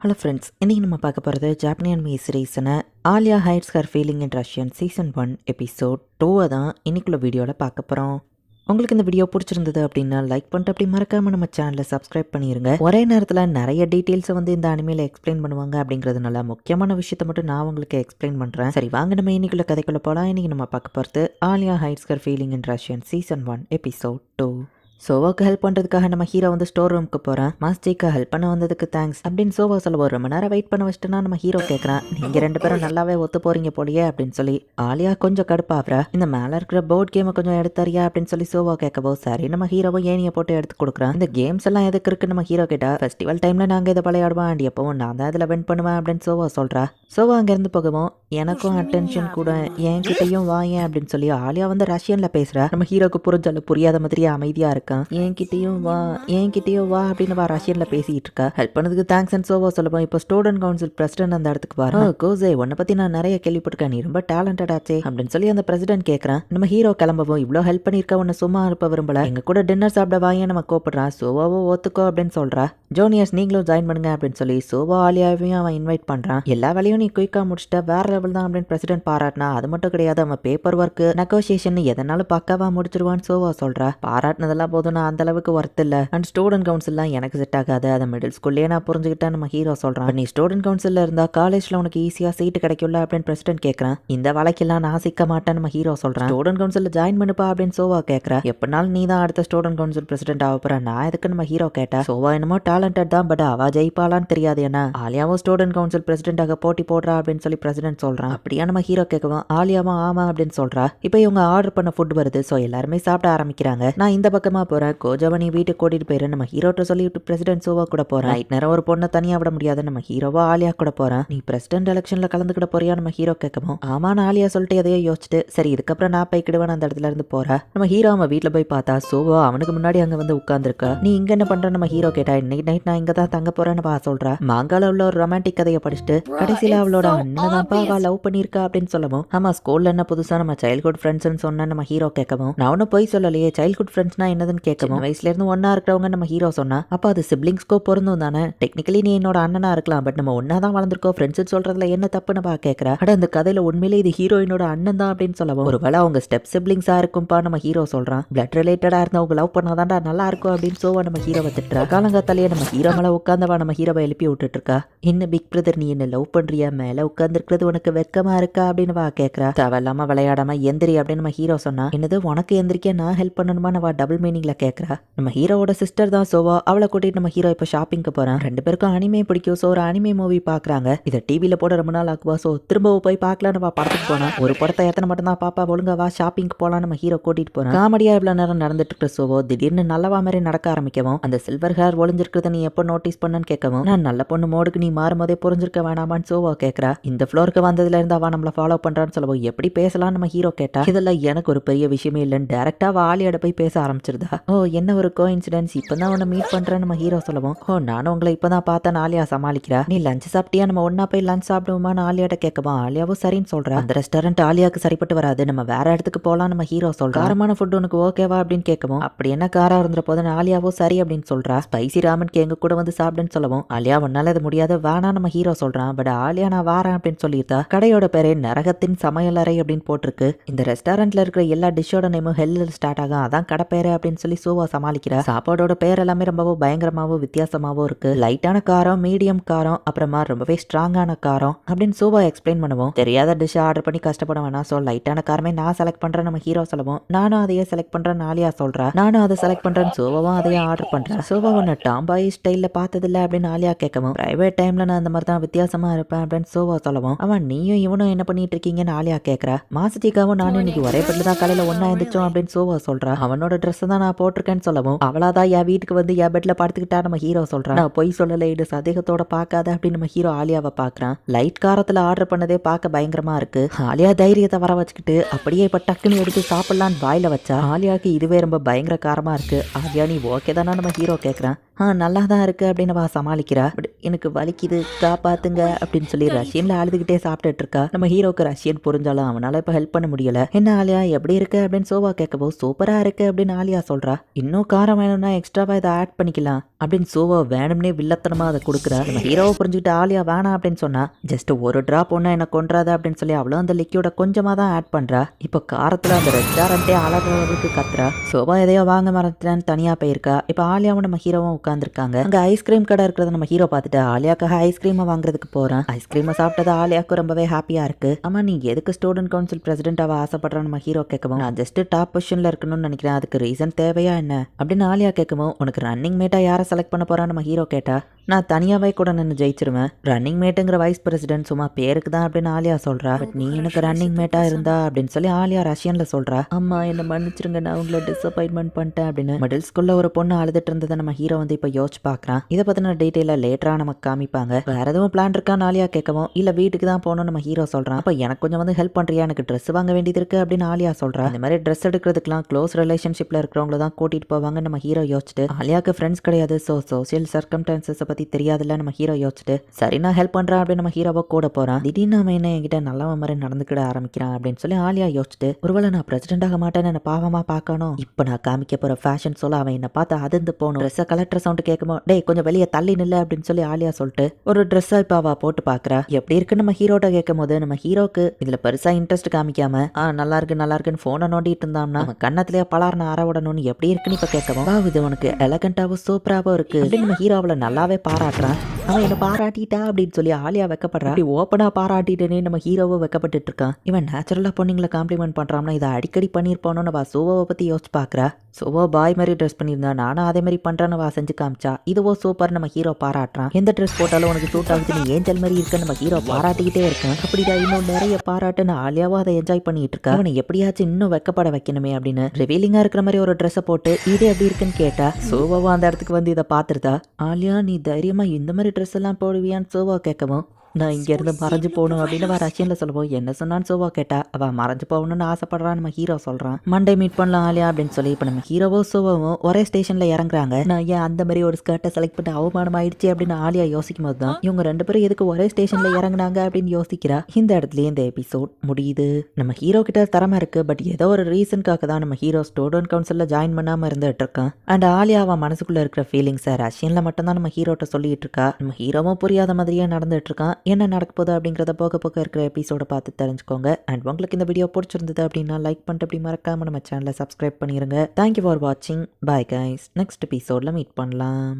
Hello friends இன்றைக்கி நம்ம பார்க்க போகிறது ஜாப்பனியன் மீ சீரீஸனை Alya hides her feeling in Russian season one episode டூவை தான் இன்னைக்குள்ள வீடியோவில் பார்க்க போகிறோம் உங்களுக்கு இந்த வீடியோ பிடிச்சிருந்தது அப்படின்னா லைக் பண்ணிட்டு அப்படி மறக்காமல் நம்ம சேனலை சப்ஸ்கிரைப் பண்ணிடுங்க ஒரே நேரத்தில் நிறைய டீட்டெயில்ஸை வந்து இந்த அனிமையில் எக்ஸ்பிளைன் பண்ணுவாங்க அப்படிங்கிறதுனால முக்கியமான விஷயத்தை மட்டும் நான் உங்களுக்கு எக்ஸ்பிளைன் பண்ணுறேன் சரி வாங்க நம்ம இன்னைக்குள்ள கதைக்குள்ள போகலாம் இன்றைக்கி நம்ம பார்க்க போகிறது Alya hides her feeling in Russian season one episode two சோவாக்கு help பண்ணுறதுக்காக நம்ம ஹீரோ வந்து ஸ்டோர் ரூமுக்கு போகிறேன் மாஸ்டிக்கு ஹெல்ப் பண்ண வந்ததுக்கு தேங்க்ஸ் அப்படின்னு சோவா சொல்ல ஒரு ரொம்ப நேரம் வெயிட் பண்ண வச்சுட்டுனா நம்ம ஹீரோ கேட்குறான் நீங்கள் ரெண்டு பேரும் நல்லாவே ஒத்து போகிறீங்க போலியே அப்படின்னு சொல்லி ஆலியா கொஞ்சம் கடுப்பாகிற. இந்த மேலே இருக்கிற போர்ட் கேமை கொஞ்சம் எடுத்தாரியா அப்படின்னு சொல்லி சோவா கேட்கவோ சரி நம்ம ஹீரோவும் ஏனியை போட்டு எடுத்து கொடுக்குறான். இந்த கேம்ஸ் எல்லாம் எதுக்கு இருக்கு நம்ம ஹீரோ கிட்ட? ஃபெஸ்டிவல் டைமில் நாங்கள் இதை விளையாடுவோம். அண்ட் எப்பவும் நான் தான் இதில் வின் பண்ணுவேன் அப்படின்னு சோவா சொல்கிறா சோவா அங்கேருந்து போகவும். எனக்கும் அட்டென்ஷன் கூட என்கிட்டயும் வாங்க அப்படின்னு சொல்லி ஆலியா வந்து ரஷ்யனில் பேசுகிறேன் நம்ம ஹீரோக்கு புரிஞ்சாலும் புரியாத மாதிரியே அமைதியாக இருக்கான். என்கிட்டயும் வா என்கிட்டயும் வா அப்படின்னு வா ரஷ்யனில் பேசிட்டு இருக்கா. ஹெல்ப் பண்ணதுக்கு தேங்க்ஸ் அண்ட் சோவா சொல்லுவோம் இப்போ ஸ்டூடெண்ட் கவுன்சில் பிரசிடென்ட் அந்த இடத்துக்கு வர கோசே உன்னை பற்றி நான் நிறைய கேள்விப்பட்டிருக்கேன். நீ ரொம்ப டேலண்டட் ஆச்சே. அப்படின்னு சொல்லி அந்த பிரசிடென்ட் கேட்குறான் நம்ம ஹீரோ கிளம்பவும். இவ்வளோ ஹெல்ப் பண்ணியிருக்க. உன்னை சும்மா அனுப்ப விரும்பல. எங்க கூட டின்னர் சாப்பிட வாங்க நம்ம கூப்பிடுறான் சோவாவோ ஒத்துக்கோ அப்படின்னு சொல்றா. ஜூனியர்ஸ் நீங்களும் ஜாயின் பண்ணுங்க. அப்படின்னு சொல்லி சோவா ஆலியாவையும் அவன் இன்வைட் பண்றான். எல்லா வேலையும் நீ குயிக்கா முடிச்சிட்ட வேற லெவல் தான். அப்படின்னு பிரசிடென்ட் பாராட்டினா அது மட்டும் கிடையாது. அவன் பேப்பர் ஒர்க் நெகோசியேஷன் எதனாலும் பக்காவா முடிச்சிருவான்னு சோவா சொல்றா. பாராட்டினதெல்லாம் போதும் நான் அந்த அளவுக்கு ஒர்த் இல்ல. அண்ட் ஸ்டூடெண்ட் கவுன்சில்லாம் எனக்கு செட் ஆகாது. அதை மிடில் ஸ்கூல்லேயே நான் புரிஞ்சுக்கிட்டேன் நம்ம ஹீரோ சொல்றான். நீ ஸ்டூடெண்ட் கவுன்சில்ல இருந்தா காலேஜ்ல உனக்கு ஈஸியா சீட்டு கிடைக்கும்ல அப்படின்னு பிரசிடென்ட் கேட்கறான் இந்த வழக்கெல்லாம் நான் சிக்க மாட்டேன் நம்ம ஹீரோ சொல்றான். ஸ்டூடெண்ட் கவுன்சில் ஜாயின் பண்ணுப்பா அப்படின்னு சோவா கேட்கறா எப்படினாலும் நீ தான் அடுத்த ஸ்டூடெண்ட் கவுன்சில் பிரசிடென்ட் ஆக போற. நான் எதுக்கு நம்ம ஹீரோ கேட்டா? சோவா என்னமோ டேலண்டட் தான் பட் அவ ஜெயிப்பாளான்னு தெரியாது என்ன? ஆலியாவும் ஸ்டூடெண்ட் கவுன்சில் பிரசிடென்டாக போட்டி போடுறா அப்படின்னு சொல்லி பிரசிடென்ட் சொல்றான். அப்படியா நம்ம ஹீரோ கேட்கவும் ஆலியாவும் ஆமா அப்படின்னு சொல்றா. இப்போ இவங்க ஆர்டர் பண்ண ஃபுட் வருது ஸோ எல்லாருமே சாப்பிட ஆரம்பிக்கிறாங்க. நான் இந்த பக்கமா போறேன் கோஜாவை வீட்டுக்கு கூட்டிட்டு போயிரு நம்ம ஹீரோட்ட சொல்லிட்டு பிரசிடென்ட் சோவா கூட போறேன் நைட் நேரம் ஒரு பொண்ணை தனியா விட முடியாது நம்ம ஹீரோவா ஆலியா கூட போறேன் நீ பிரசிடென்ட் எலெக்ஷன்ல கலந்துக்கிட போறியா நம்ம ஹீரோ கேட்கவும் ஆமான்னு ஆலியா சொல்லிட்டு எதையோ யோசிச்சுட்டு சரி இதுக்கப்புறம் நான் போய்க்கிடுவேன் அந்த இடத்துல இருந்து போறேன் நம்ம ஹீரோ அவன் வீட்டுல போய் பார்த்தா சோவா அவனுக்கு முன்னாடி அங்க வந்து உட்கார்ந்துருக்கா. நீ இங்க என்ன பண்ற நம்ம ஹீரோ கேட்டா இன்னைக்கு நைட் நான் இங்க தான் தங்க போறேன்னு பா சொல்றா. மாங்கால உள்ள ஒரு ரொமான்டிக் கதையை படிச்சுட்டு கடைசியில அவளோட அண்ணன் தான்ப்பா அவ லவ் பண்ணிருக்கா அப்படின்னு சொல்லவும் ஆமா ஸ்கூல்ல என்ன புதுசா நம்ம சைல்ட்ஹுட் ஃப்ரெண்ட்ஸ்னு சொன்ன நம்ம ஹீரோ கேட்கவும். நான் ஒன்னும் போய் சொல்லலையே சைல்ட்ஹுட் ஃப்ரெண்ட்ஸ்னா என்னதுன்னு கேட்கவும் வயசுல இருந்து ஒன்னா இருக்கிறவங்க நம்ம ஹீரோ சொன்னா அப்ப அது சிப்ளிங்ஸ்க்கோ பொருந்தும் தானே? டெக்னிக்கலி நீ என்னோட அண்ணனா இருக்கலாம் பட் நம்ம ஒன்னா தான் வளர்ந்துருக்கோம். ஃப்ரெண்ட்ஸ் சொல்றதுல என்ன தப்புன்னு பா கேட்கறா? அட அந்த கதையில உண்மையிலே இது ஹீரோயினோட அண்ணன் தான் அப்படின்னு சொல்லவும். ஒருவேளை அவங்க ஸ்டெப் சிப்ளிங்ஸா இருக்கும்பா நம்ம ஹீரோ சொல்றான். பிளட் ரிலேட்டடா இருந்தா அவங்க லவ் பண்ணாதான்டா நல்லா இருக்கும் அப்படின்னு சோவா நம்ம ஹீரோவை திட்டுறா. காலங்காத்தாலேயே நம்ம ஹீரோ மேல உட்காந்தவா நம்ம ஹீரோவை எழுப்பி விட்டுட்டு இருக்கா என்ன பிக் பிரதர் நீ என்ன லவ் பண்றியா? மேல உட்காந்துருக்கிறது உனக்கு வெக்கமா இருக்கா அப்படின்னு வா கேட்கறா. தேவையில்லாம விளையாடாம எந்திரி அப்படின்னு நம்ம ஹீரோ சொன்னா என்னது உனக்கு எந்திரிக்க நான் ஹெல்ப் பண்ணணுமா? நான் டபுள் மீனிங்ல கேட்குறா நம்ம ஹீரோவோட சிஸ்டர் தான் சோவா அவளை கூட்டிட்டு நம்ம ஹீரோ இப்போ ஷாப்பிங்க்கு போகிறான் ரெண்டு பேருக்கும் அனிமே பிடிக்கும். ஸோ ஒரு அனிமே மூவி பார்க்குறாங்க இதை டிவியில் போட ரொம்ப நாள் ஆக்குவா ஸோ திரும்பவும் போய் பார்க்கலான்னு வா படத்துக்கு போனா. ஒரு படத்தை எத்தனை மட்டும் தான் பாப்பா ஒழுங்கா வா ஷாப்பிங்க்கு போகலாம் நம்ம ஹீரோ கூட்டிட்டு போகிறான் காமெடியாக இவ்வளோ நேரம் நடந்துட்டு இருக்க சோவோ. திடீர்னு நல்லவா மாதிரி நடக்க ஆரம்பிக்கவும் அந்த சில்வர் ஹேர் ஒளிஞ்சிருக்கிறத நீ எப்போ நோட்டீஸ் பண்ணன்னு கேட்கவும் நான் நல்ல பொண்ணு மோடுக்கு நீ மாறும்போதே புரிஞ்சிருக்க வேணாமான்னு சோவா கேட்குறா இந்த ஃப்ளோருக்கு வந்ததுல இருந்து அவ நம்மள ஃபாலோ பண்ணுறான்னு சொல்லவும் எப்படி பேசலாம் நம்ம ஹீரோ கேட்டா? இதெல்லாம் எனக்கு ஒரு பெரிய விஷயமே இல்லைன்னு டேரக்டாக ஆலியாட போய் பேச ஆரம்பிச்சிருந்தா ஓ என்ன ஒரு கோ இன்சிடென்ஸ் இப்பதான் உன்னை மீட் பண்றேன் நம்ம ஹீரோ சொல்லவும். ஓ நானும் உங்களை இப்பதான் பார்த்தேன் ஆலியா. சமாளிக்கிறா. நீ லஞ்ச் சாப்பிட்டியா? நம்ம ஒன்னா போய் லஞ்ச் சாப்பிடுவோமான்னு ஆலியாட்ட கேட்கவா? ஆலியாவும் சரின்னு சொல்றா. அந்த ரெஸ்டாரண்ட் ஆலியாக்கு சரிப்பட்டு வராது. நம்ம வேற இடத்துக்கு போலாம் நம்ம ஹீரோ சொல்றா. காரமான ஃபுட் உனக்கு ஓகேவா அப்படின்னு கேட்கவும் அப்படி என்ன காரா இருந்துற போது ஆலியாவோ சரி அப்படின்னு சொல்றா. ஸ்பைசி ராமனுக்கு எங்க கூட வந்து சாப்பிடுன்னு சொல்லவும் ஆலியா உன்னால இது முடியாது வேணா நம்ம ஹீரோ சொல்றான். பட் ஆலியா நான் வாரேன் அப்படின்னு சொல்லியிருந்தா கடையோட பேரே நரகத்தின் சமையலறை அப்படின்னு போட்டிருக்கு. இந்த ரெஸ்டாரண்ட்ல இருக்கிற எல்லா டிஷ்ஷோட நேமும் ஹெல்ல ஸ்டார்ட் ஆகும். அதான் கடை பேரு அப்படின்னு சொல்லி சோவா சமாளிக்கிறா. சாப்பாடோட பேர் எல்லாமே ரொம்பவும் பயங்கரமாவும் வித்தியாசமாவும் இருக்கு. லைட்டான காரம் மீடியம் காரம் அப்புறமா ரொம்பவே ஸ்ட்ராங்கான காரம் அப்படின்னு சோவா எக்ஸ்பிளைன் பண்ணுவோம். தெரியாத டிஷ் ஆர்டர் பண்ணி கஷ்டப்பட வேணாம். ஸோ லைட்டான காரமே நான் செலக்ட் பண்றேன். நம்ம ஹீரோ சொல்லுவோம். நானும் அதையே செலக்ட் பண்றேன் ஆலியா சொல்றா. நானும் அதை செலக்ட் பண்றேன் சோவாவும் அதையே ஆர்டர் பண்றேன் சோவா ஒன்று டாம்பாய் ஸ்டைல்ல பார்த்ததில்ல அப்படின்னு ஆலியா கேட்கவும். பிரைவேட் டைம்ல நான் அந்த மாதிரி தான் வித்தியாசமா இருப்பேன் அப்படின்னு சோவா சொல்லவும். அவன் நீயும் இவனும் என்ன பண்ணிட்டு இருக்கீங்கன்னு ஆலியா கேட்கறா. மாசத்திக்காவும் நானும் இன்னைக்கு ஒரே பெட்ல தான் காலையில ஒன்னா இருந்துச்சோம் அப்படின்னு சோவா சொல்றா. அவனோட ட்ரெஸ் தான் நான் போட்டிருக்கேன்னு சொல்லவும் அவளாதான் என் வீட்டுக்கு வந்து என் பெட்ல படுத்துக்கிட்டா நம்ம ஹீரோ சொல்றான். நான் பொய் சொல்லலை இது சந்தேகத்தோட பார்க்காத அப்படின்னு நம்ம ஹீரோ ஆலியாவை பார்க்கறான். லைட் காரத்துல ஆர்டர் பண்ணதே பார்க்க பயங்கரமா இருக்கு. ஆலியா தைரியத்தை வர வச்சுக்கிட்டு அப்படியே இப்ப டக்குன்னு எடுத்து சாப்பிடலான்னு வாயில வச்சா ஆலியாக்கு இதுவே ரொம்ப பயங்கர காரமா இருக்கு. ஆலியா நீ ஓகே தானா? நம்ம ஹீரோ கேட்கறான் ஆ நல்லா தான் இருக்குது அப்படின்னு அவள் சமாளிக்கிறா. பட் எனக்கு வலிக்குது காப்பாத்துங்க அப்படின்னு சொல்லி ரஷ்யன்ல அழுதுகிட்டே சாப்பிட்டுட்டு இருக்கா நம்ம ஹீரோக்கு ரஷ்யன் புரிஞ்சாலும் அவனால் இப்போ ஹெல்ப் பண்ண முடியல. என்ன ஆலியா எப்படி இருக்கு? அப்படின்னு சோவா கேட்கவோ சூப்பராக இருக்கு அப்படின்னு ஆலியா சொல்கிறா இன்னும் காரம் வேணும்னா எக்ஸ்ட்ராவாக இதை ஆட் பண்ணிக்கலாம் அப்படின்னு சோவா வேணும்னே வில்லத்தனமாக அதை கொடுக்குறா. நம்ம ஹீரோவை புரிஞ்சுக்கிட்டு ஆலியா வேணாம் அப்படின்னு சொன்னா ஜஸ்ட் ஒரு ட்ராப் ஒன்றா என்ன கொன்றாத அப்படின்னு சொல்லி அவ்வளோ அந்த லிக்யூட கொஞ்சமாக தான் ஆட் பண்ணுறா இப்போ காரத்தில் அந்த ரெஸ்டாரண்ட்டே அளவுக்கு கத்துறா. சோபா எதையோ வாங்க மறந்துட்டேன்னு தனியாக போயிருக்கா. இப்போ ஆலியாவும் நம்ம ஹீரோவும் உட்காந்துருக்காங்க அங்க ஐஸ்கிரீம் கடை இருக்கிறத நம்ம ஹீரோ பார்த்துட்டு ஆலியாக்காக ஐஸ்கிரீமை வாங்குறதுக்கு போறேன். ஐஸ்கிரீமை சாப்பிட்டது ஆலியாவுக்கு ரொம்பவே ஹாப்பியா இருக்கு. ஆமா நீ எதுக்கு ஸ்டூடெண்ட் கவுன்சில் பிரசிடென்ட் ஆக ஆசைப்படுறான் நம்ம ஹீரோ கேட்கவும் நான் ஜஸ்ட் டாப் பொசிஷன்ல இருக்கணும்னு நினைக்கிறேன். அதுக்கு ரீசன் தேவையா என்ன? அப்படின்னு ஆலியா கேட்கவும் உனக்கு ரன்னிங் மேட்டா யாரை செலக்ட் பண்ண போறான்னு நம்ம ஹீரோ கேட்டா நான் தனியாவே கூட நின்று ஜெயிச்சிருவேன். ரன்னிங் மேட்டுங்கிற வைஸ் பிரசிடென்ட் சும்மா பேருக்கு தான் அப்படின்னு ஆலியா சொல்றா. பட் நீ எனக்கு ரன்னிங் மேட்டா இருந்தா அப்படின்னு சொல்லி ஆலியா ரஷ்யன்ல சொல்றா. அம்மா என்ன மன்னிச்சிருங்க நான் உங்களை டிசப்பாயின்மெண்ட் பண்ணிட்டேன் அப்படின்னு. மிடில் ஸ்கூல்ல ஒரு பொண்ணு அழுதுட்டு இருந்ததை நம்ம ஹீரோ வந்து இப்போ யோசிச்சு பார்க்குறான் இதை பற்றின டீட்டெயிலாக லேட்டராக நமக்கு காமிப்பாங்க. வேற எதுவும் பிளான் இருக்கான்னு ஆலியா கேட்கவும் இல்ல வீட்டுக்கு தான் போகணும் நம்ம ஹீரோ சொல்றான். அப்போ எனக்கு கொஞ்சம் வந்து ஹெல்ப் பண்றியா? எனக்கு ட்ரெஸ் வாங்க வேண்டியது இருக்கு அப்படின்னு ஆலியா சொல்றா. இந்த மாதிரி ட்ரெஸ் எடுக்கிறதுக்குலாம் க்ளோஸ் ரிலேஷன்ஷிப்ல இருக்கிறவங்கள தான் கூட்டிட்டு போவாங்க நம்ம ஹீரோ யோசிச்சுட்டு ஆலியாக்கு ஃப்ரெண்ட்ஸ் கிடையாது. ஸோ சோசியல் சர்க்கம்டான்சஸை பத்தி தெரியாதுல்ல நம்ம ஹீரோ யோசிச்சுட்டு சரி நான் ஹெல்ப் பண்ணுறேன் அப்படின்னு நம்ம ஹீரோவை கூட போறான். திடீர்னு அவன் என்ன என்கிட்ட நல்லவன் மாதிரி நடந்துக்கிட ஆரம்பிக்கிறான் அப்படின்னு சொல்லி ஆலியா யோசிச்சுட்டு ஒருவேளை நான் பிரசிடென்ட் ஆக மாட்டேன்னு என்ன பாவமா பார்க்கணும்? இப்போ நான் காமிக்க போற ஃபேஷன் சொல்ல அவன் என்ன பார்த்து அதிர்ந்து போகணும். ட்ரெஸ்ஸை ட்ரெஸ் சவுண்ட் கேட்குமோ டேய் கொஞ்சம் வெளியே தள்ளி நில்ல அப்படின்னு சொல்லி ஆலியா சொல்லிட்டு ஒரு ட்ரெஸ்ஸா இப்போ அவ போட்டு பாக்குறா. எப்படி இருக்கு நம்ம ஹீரோட்ட கேட்கும் போது நம்ம ஹீரோக்கு இதுல பெருசா இன்ட்ரெஸ்ட் காமிக்காம ஆ நல்லா இருக்கு நல்லா இருக்குன்னு போனை நோண்டிட்டு இருந்தான்னா அவன் கண்ணத்திலேயே பலார்னு அற விடணும்னு எப்படி இருக்குன்னு இப்ப கேட்கவும் இது உனக்கு எலகண்டாவும் சூப்பராகவும் இருக்கு. அப்படின்னு நம்ம ஹீரோ அவளை நல்லாவே பாராட்டுறான். அவன் என்ன பாராட்டிட்டா அப்படின்னு சொல்லி ஆலியா வெக்கப்படுறா. அப்படி ஓப்பனா பாராட்டிட்டேனே நம்ம ஹீரோவை வெக்கப்பட்டுட்டு இருக்கான். இவன் நேச்சுரலா பொண்ணுங்களை காம்ப்ளிமெண்ட் பண்றான்னா இதை அடிக்கடி பண்ணியிருப்பானோன்னு நான் சோவாவை பத்தி யோசிச்சு பாக்குறா. சோவா பாய் மாதிரி ட்ரெஸ் பண்ணியிருந்தா நானும் அதே மாதிரி பண்றேன்னு வா செஞ்சு காமிச்சா இதுவோ சூப்பர் நம்ம ஹீரோ பாராட்டுறான். எந்த ட்ரெஸ் போட்டாலும் உனக்கு சூட் ஆகுது நீ ஏஞ்சல் மாதிரி இருக்க நம்ம ஹீரோ பாராட்டிக்கிட்டே இருக்கான். அப்படிடா இன்னும் நிறைய பாராட்டுன்னு ஆலியாவும் அதை என்ஜாய் பண்ணிட்டு இருக்கா. அவனை எப்படியாச்சும் இன்னும் வெக்கப்பட வைக்கணுமே அப்படின்னு ரிவீலிங்கா இருக்கிற மாதிரி ஒரு ட்ரெஸ்ஸை போட்டு இது எப்படி இருக்குன்னு கேட்டா சோவாவும் அந்த இடத்துக்கு வந்து இதை பார்த்துருதா ஆலியா நீ தைரியமா இந்த மாதிரி ட்ரெஸ் எல்லாம் போடுவியான்னு சோவா கேட்கவும் நான் இங்கேருந்து மறைஞ்சு போகணும் அப்படின்னு அவள் ரஷ்யனில் சொல்லுவோம் என்ன சொன்னான்னு சோவா கேட்டா அவள் மறைஞ்சு போகணும்னு ஆசைப்படுறான் நம்ம ஹீரோ சொல்கிறான் மண்டே மீட் பண்ணலாம் ஆலியா அப்படின்னு சொல்லி இப்போ நம்ம ஹீரோவோ சோவாவும் ஒரே ஸ்டேஷனில் இறங்குறாங்க. நான் ஏன் அந்த மாதிரி ஒரு ஸ்கர்ட்டை செலக்ட் பண்ணி அவமானம் ஆயிடுச்சு அப்படின்னு ஆலியா யோசிக்கும் போது தான் இவங்க ரெண்டு பேரும் எதுக்கு ஒரே ஸ்டேஷனில் இறங்குனாங்க அப்படின்னு யோசிக்கிறா. இந்த இடத்துலயே இந்த எபிசோட் முடியுது. நம்ம ஹீரோ கிட்ட திறமை இருக்கு பட் ஏதோ ஒரு ரீசனுக்காக தான் நம்ம ஹீரோ ஸ்டூடெண்ட் கவுன்சிலில் ஜாயின் பண்ணாமல் இருந்துட்டு இருக்கான். அண்ட் ஆலியா அவன் மனசுக்குள்ளே இருக்கிற ஃபீலிங்ஸை ரஷ்யனில் மட்டும்தான் நம்ம ஹீரோட்ட சொல்லிட்டு இருக்கா. நம்ம ஹீரோவும் புரியாத மாதிரியே நடந்துட்டு இருக்கான். என்ன நடக்க போகுது அப்படிங்கிறத போக போக இருக்கிற எபிசோடை பார்த்து தெரிஞ்சுக்கோங்க. அண்ட் உங்களுக்கு இந்த வீடியோ பிடிச்சிருந்தது அப்படின்னா லைக் பண்ணிட்டு அப்படி மறக்காம நம்ம சேனலை சப்ஸ்கிரைப் பண்ணிடுங்க தேங்க்யூ ஃபார் வாட்சிங் பாய் கைஸ் நெக்ஸ்ட் எபிசோடில் மீட் பண்ணலாம்.